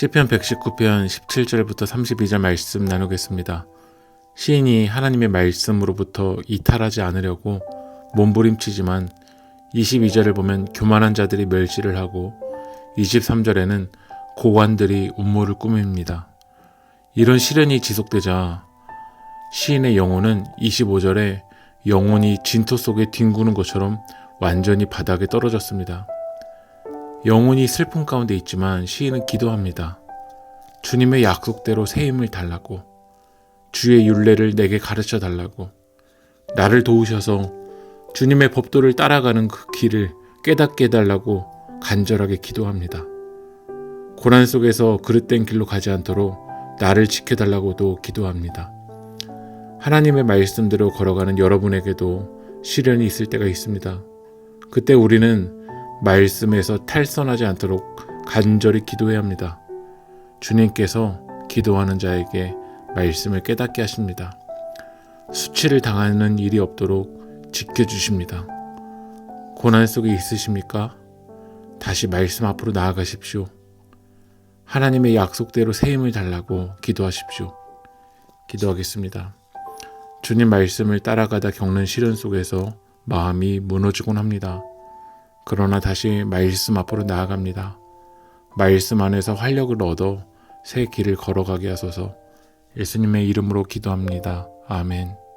시편 119편 17절부터 32절 말씀 나누겠습니다. 시인이 하나님의 말씀으로부터 이탈하지 않으려고 몸부림치지만 22절을 보면 교만한 자들이 멸시를 하고 23절에는 고관들이 음모를 꾸밉니다. 이런 시련이 지속되자 시인의 영혼은 25절에 영혼이 진토 속에 뒹구는 것처럼 완전히 바닥에 떨어졌습니다. 영혼이 슬픔 가운데 있지만 시인은 기도합니다. 주님의 약속대로 새 힘을 달라고 주의 윤례를 내게 가르쳐 달라고 나를 도우셔서 주님의 법도를 따라가는 그 길을 깨닫게 해달라고 간절하게 기도합니다. 고난 속에서 그릇된 길로 가지 않도록 나를 지켜달라고도 기도합니다. 하나님의 말씀대로 걸어가는 여러분에게도 시련이 있을 때가 있습니다. 그때 우리는 말씀에서 탈선하지 않도록 간절히 기도해야 합니다. 주님께서 기도하는 자에게 말씀을 깨닫게 하십니다. 수치를 당하는 일이 없도록 지켜주십니다. 고난 속에 있으십니까? 다시 말씀 앞으로 나아가십시오. 하나님의 약속대로 새 힘을 달라고 기도하십시오. 기도하겠습니다. 주님 말씀을 따라가다 겪는 시련 속에서 마음이 무너지곤 합니다. 그러나 다시 말씀 앞으로 나아갑니다. 말씀 안에서 활력을 얻어 새 길을 걸어가게 하소서 예수님의 이름으로 기도합니다. 아멘.